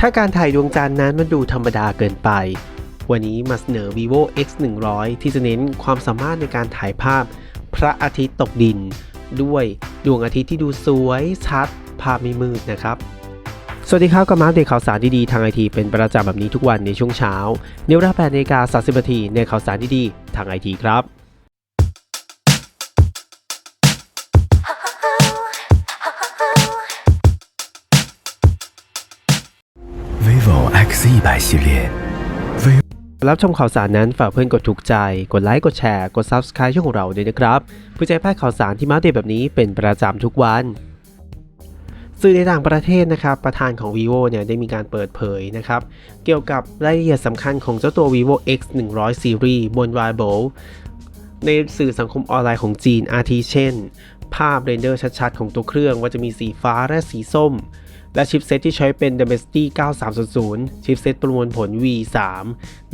ถ้าการถ่ายดวงจันทร์นั้นมันดูธรรมดาเกินไป วันนี้มาเสนอ vivo x 1 0 0ที่จะเน้นความสามารถในการถ่ายภาพ พระอาทิตย์ตกดิน ด้วยดวงอาทิตย์ที่ดูสวยชัด ภาพไม่มืดนะครับสวัสดีครับกับมาเดตข่าวสารดีๆทางไอทีเป็นประจำแบบนี้ทุกวันในช่วงเช้าในเวลา8นาฬิกา30นาทีในข่าวสารดีๆทางไอทีครับ vivo X 1 0系列รับชมข่าวสารนั้นฝากเพื่อนกดถูกใจ กดไลค์ กดแชร์ กด Subscribe ช่องของเราด้วยนะครับเพื่อจะให้พลาดข่าวสารที่มาอัปเดตแบบนี้เป็นประจำทุกวัน สื่อในต่างประเทศนะครับประธานของ vivo เนี่ยได้มีการเปิดเผยนะครับ เกี่ยวกับรายละเอียดสำคัญของเจ้าตัว vivo x 1 0 0 series บน Weibo ในสื่อสังคมออนไลน์ของจีนอาทิเช่น ภาพเรนเดอร์ชัดๆ ของตัวเครื่องว่าจะมีสีฟ้าและสีส้ม และชิปเซตที่ใช้เป็น Dimensity 9300 ชิปเซตประมวลผล V3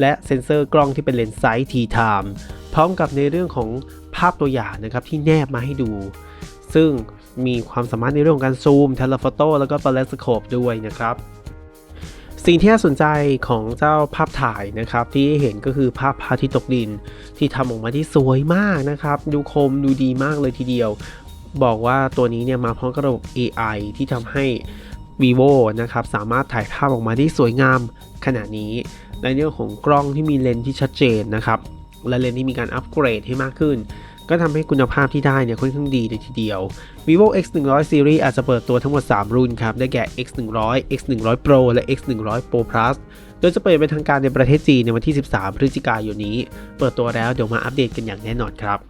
และเซ็นเซอร์กล้องที่เป็นเลนส์ไซส์ T-Time พร้อมกับในเรื่องของภาพตัวอย่างนะครับที่แนบมาให้ดู ซึ่งมีความสามารถในเรื่องของการซูมเทเลโฟโต้แล้วก็ p า r สโคปด้วยนะครับสิ่งที่น่าสนใจของเจ้าภาพถ่ายนะครับ ที่เห็นก็คือภาพพระอาทิตย์ตกดิน ที่ทำออกมาที่สวยมากนะครับ ดูคมดูดีมากเลยทีเดียว บอกว่าตัวนี้เนี่ยมาพร้อมกับระบบ AI ที่ทำให้ vivo นะครับสามารถถ่ายภาพออกมาที่สวยงามขนาดนี้ในเรื่องของกล้องที่มีเลนส์ที่ชัดเจนนะครับและเลนส์ที่มีการอัปเกรดให้มากขึ้น ก็ทำให้คุณภาพที่ได้เนี่ยค่อนข้างดีเลยทีเดียว vivo x 1 0 0 series อาจจะเปิดตัวทั้งหมด 3 รุ่นครับ ได้แก่ x 1 0 0 x 1 0 0 pro และ x 1 0 0 pro plus โดยจะเปิดเป็นทางการในประเทศจีนในวันที่ 13 พฤศจิกายนนี้ เปิดตัวแล้วเดี๋ยวมาอัปเดตกันอย่างแน่นอนครับ